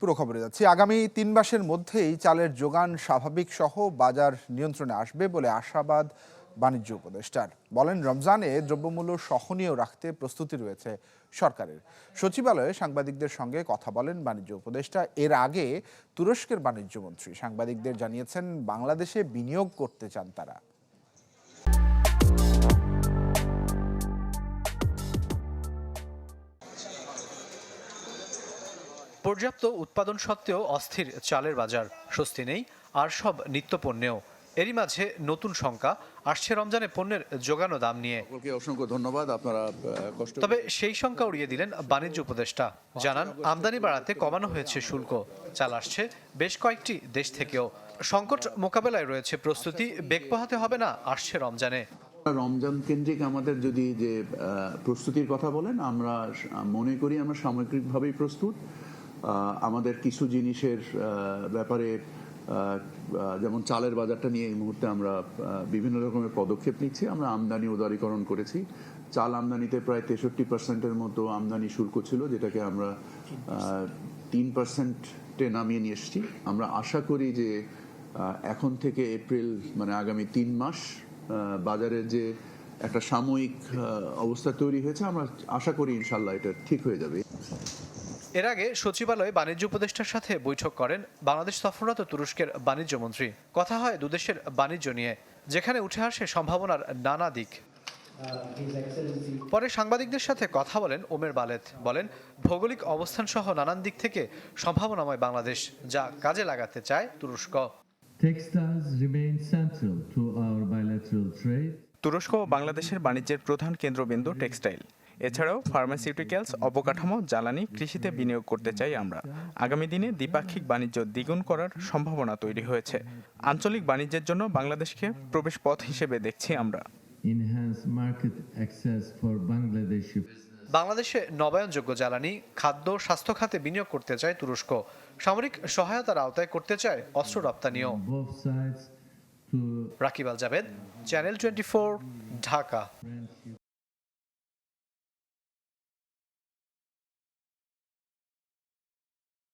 পুরো খবরে যাচ্ছি। আগামী তিন মাসের মধ্যেই চালের যোগান স্বাভাবিক সহ বাজার নিয়ন্ত্রণে আসবে বলে আশাবাদ বাণিজ্য উপদেষ্টার। বলেন, রমজানে দ্রব্যমূল্য সহনীয় রাখতে প্রস্তুতি রয়েছে সরকারের। সচিবালয়ে সাংবাদিকদের সঙ্গে কথা বলেন বাণিজ্য উপদেষ্টা। এর আগে তুরস্কের বাণিজ্য মন্ত্রী সাংবাদিকদের জানিয়েছেন, বাংলাদেশে বিনিয়োগ করতে চান তারা। পর্যাপ্ত উৎপাদন সত্ত্বেও অস্থির চালের বাজার। স্বস্তি নেই আর সব নিত্যপণ্যেও। এরই মাঝে নতুন শঙ্কা আসছে রমজানে পণ্যের যোগানো দাম নিয়ে। অসংখ্য ধন্যবাদ আপনারা তবে সেই শঙ্কা উড়িয়ে দিলেন বাণিজ্য উপদেষ্টা। জানান আমদানি বাড়াতে কমানো হয়েছে শুল্ক। চাল আসছে বেশ কয়েকটি দেশ থেকেও। সংকট মোকাবেলায় রয়েছে প্রস্তুতি বেগ পোহাতে হবে না আসছে রমজানে। রমজান কেন্দ্রিক আমাদের যদি যে প্রস্তুতির কথা বলেন আমরা মনে করি আমরা সামগ্রিকভাবেই প্রস্তুত। আমাদের কিছু জিনিসের ব্যাপারে যেমন চালের বাজারটা নিয়ে এই মুহূর্তে আমরা বিভিন্ন রকমের পদক্ষেপ নিচ্ছি। আমরা আমদানি উদারীকরণ করেছি। চাল আমদানিতে প্রায় তেষট্টি পার্সেন্টের মতো আমদানি শুল্ক ছিল, যেটাকে আমরা তিন পার্সেন্টে নামিয়ে নিয়ে এসেছি। আমরা আশা করি যে এখন থেকে এপ্রিল মানে আগামী তিন মাস বাজারের যে একটা সাময়িক অবস্থা তৈরি হয়েছে, আমরা আশা করি ইনশাল্লাহ এটা ঠিক হয়ে যাবে। এর আগে সচিবালয়ে বাণিজ্য উপদেষ্টার সাথে বৈঠক করেন বাংলাদেশ সফররত তুরস্কের বাণিজ্য মন্ত্রী। কথা হয় দুদেশের বাণিজ্য নিয়ে যেখানে উঠে আসে সম্ভাবনার নানা দিক। পরে সাংবাদিকদের সাথে কথা বলেন ওমের বালেত। বলেন ভৌগোলিক অবস্থান সহ নানান দিক থেকে সম্ভাবনাময় বাংলাদেশ যা কাজে লাগাতে চায় তুরস্ক. তুরস্ক ও বাংলাদেশের বাণিজ্যের প্রধান কেন্দ্রবিন্দু টেক্সটাইল। এছাড়াও ফার্মাসিউটিক্যালস অবকাঠামো জ্বালানি কৃষিতে বিনিয়োগ করতে চাই আমরা। আগামী দিনে দ্বিপাক্ষিক বাণিজ্য দ্বিগুণ করার সম্ভাবনা তৈরি হয়েছে। আঞ্চলিক বাণিজ্যের জন্য বাংলাদেশকে প্রবেশ পথ হিসেবে দেখছি আমরা। বাংলাদেশে নবায়নযোগ্য জ্বালানি খাদ্য স্বাস্থ্য খাতে বিনিয়োগ করতে চায় তুরস্ক। সামরিক সহায়তার আওতায় করতে চায় অস্ত্র রপ্তানিও। Rakib Al Javed channel twenty Dhaka.